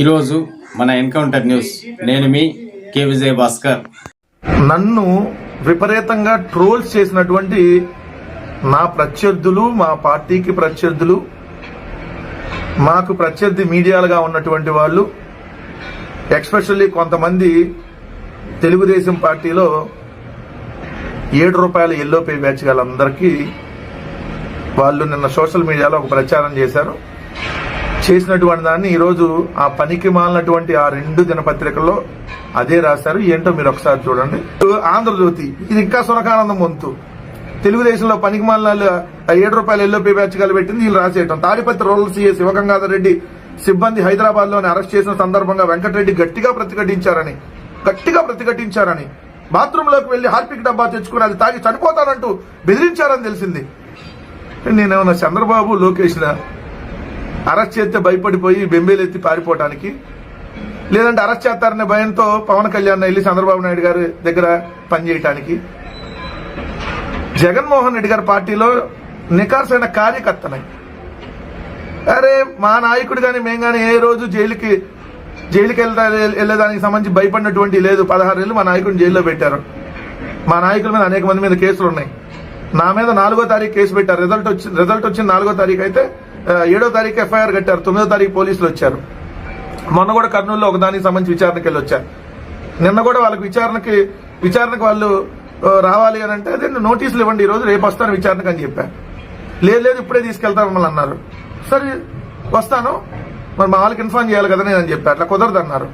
ఈరోజు మన encounter news. నేను మీ కే విజయ్ భాస్కర్. నన్ను విపరీతంగా ట్రోల్స్ చేసినటువంటి నా ప్రత్యర్థులు మా పార్టీకి ప్రత్యర్థులు మాకు ప్రత్యర్థి మీడియాలుగా ఉన్నటువంటి వాళ్ళు ఎక్స్పెషల్లీ కొంతమంది తెలుగుదేశం పార్టీలో ఏడు రూపాయల ఎల్లో పే బ్యాచ్ వాళ్ళందరికీ వాళ్ళు నిన్న సోషల్ మీడియాలో ఒక ప్రచారం చేశారు. చేసినటువంటి దాన్ని ఈరోజు ఆ పనికి మాలినటువంటి ఆ రెండు దినపత్రికల్లో అదే రాశారు. ఏంటో మీరు ఒకసారి చూడండి. ఆంధ్రజ్యోతి ఇది ఇంకా సునకానందం వంతు. తెలుగుదేశంలో పనికి మాలిన ఏడు రూపాయలు ఎల్లో పే బ్యాచ్ పెట్టింది వీళ్ళు రాసేయటం. తాడిపత్రి రూరల్ సీఏ శివగంగాధర్ రెడ్డి సిబ్బంది హైదరాబాద్లోని అరెస్ట్ చేసిన సందర్భంగా వెంకటరెడ్డి గట్టిగా ప్రతిఘటించారని గట్టిగా ప్రతిఘటించారని బాత్రూమ్లోకి వెళ్ళి హార్పిక్ డబ్బా తెచ్చుకుని అది తాగి చనిపోతానంటూ బెదిరించారని తెలిసింది. నేనేమన్నా చంద్రబాబు లోకేష్ అరెస్ట్ చేస్తే భయపడిపోయి బెంబేలెత్తి పారిపోవటానికి. లేదంటే అరెస్ట్ చేస్తారనే భయంతో పవన్ కళ్యాణ్ వెళ్ళి చంద్రబాబు నాయుడు గారి దగ్గర పనిచేయటానికి. జగన్మోహన్ రెడ్డి గారి పార్టీలో నికార్సైన కార్యకర్తనై. అరే మా నాయకుడు కానీ మేము కానీ ఏ రోజు జైలుకి జైలుకి వెళ్తా వెళ్ళేదానికి సంబంధించి భయపడినటువంటి లేదు. పదహారు ఏళ్ళు మా నాయకుడిని జైల్లో పెట్టారు. మా నాయకుల మీద అనేక మంది మీద కేసులు ఉన్నాయి నా మీద నాలుగో తారీఖు కేసు పెట్టారు. రిజల్ట్ వచ్చి రిజల్ట్ వచ్చిన నాలుగో తారీఖు అయితే ఏడో తారీఖు ఎఫ్ఐఆర్ కట్టారు తొమ్మిదో తారీఖు పోలీసులు వచ్చారు. మొన్న కూడా కర్నూలులో ఒకదానికి సంబంధించి విచారణకి వెళ్ళి వచ్చారు. నిన్న కూడా వాళ్ళకి విచారణకి విచారణకు వాళ్ళు రావాలి అని అంటే అదే నోటీసులు ఇవ్వండి ఈరోజు రేపు వస్తాను విచారణకు అని చెప్పాను లేదు లేదు ఇప్పుడే తీసుకెళ్తాను మమ్మల్ని అన్నారు. సరే వస్తాను. మరి మా వాళ్ళకి ఇన్ఫార్మ్ చేయాలి కదా నేను అని చెప్పాను అట్లా కుదరదు అన్నారు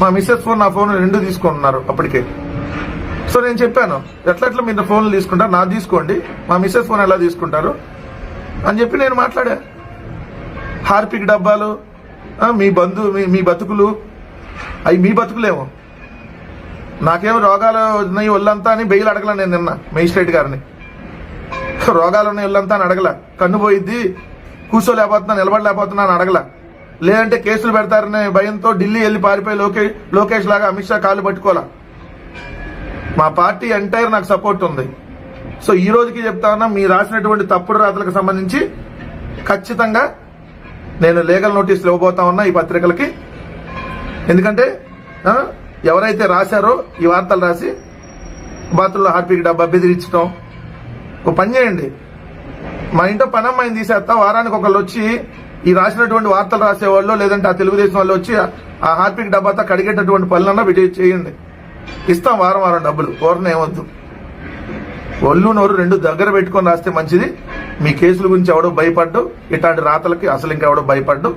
మా మిస్సెస్ ఫోన్ నా ఫోన్ రెండు తీసుకున్నారు అప్పటికే. సో నేను చెప్పాను ఎట్లా ఎట్లా మీరు ఫోన్లు తీసుకుంటారు? నా తీసుకోండి. మా మిస్సెస్ ఫోన్ ఎలా తీసుకుంటారు? అని చెప్పి నేను మాట్లాడా హార్పిక్ డబ్బాలు మీ బంధు మీ మీ బతుకులు. అవి మీ బతుకులేమో. నాకేమో రోగాలు ఉన్నాయి ఒళ్ళంతా అని బెయిల్ అడగల నేను నిన్న మేజిస్ట్రేట్ గారిని. రోగాలు ఉన్నాయి ఒళ్ళంతా అని అడగల. కన్ను పోయిద్ది కూర్చోలేకపోతున్నా నిలబడలేకపోతున్నా అని అడగల. లేదంటే కేసులు పెడతారనే భయంతో ఢిల్లీ వెళ్ళి పారిపోయి లోకే లోకేష్ లాగా అమిత్ షా కాళ్ళు పట్టుకోవాలా మా పార్టీ ఎంటైర్ నాకు సపోర్ట్ ఉంది. సో ఈ రోజుకి చెప్తా ఉన్నా మీరు రాసినటువంటి తప్పుడు రాతలకు సంబంధించి ఖచ్చితంగా నేను లీగల్ నోటీసులు ఇవ్వబోతా ఉన్నా ఈ పత్రికలకి. ఎందుకంటే ఎవరైతే రాశారో ఈ వార్తలు రాసి బాత్రూంలో హార్పిక్ డబ్బా బెదిరించడం ఒక పని చేయండి. మా ఇంట్లో పనమ్మాయిని తీసేస్తా వారానికి ఒకళ్ళు వచ్చి ఈ రాసినటువంటి వార్తలు రాసేవాళ్ళు లేదంటే ఆ తెలుగుదేశం వాళ్ళు వచ్చి ఆ హార్పిక్ డబ్బాతో కడిగేటటువంటి పనులన్నా వీటి చేయండి. ఇస్తాం వారం వారం డబ్బులు ఓరన ఏమొద్దు. ఒళ్ళు నోరు రెండు దగ్గర పెట్టుకొని రాస్తే మంచిది. మీ కేసుల గురించి ఎవడో భయపడ్డు ఇట్లాంటి రాతలకి అసలు ఇంకెవడో భయపడ్డు.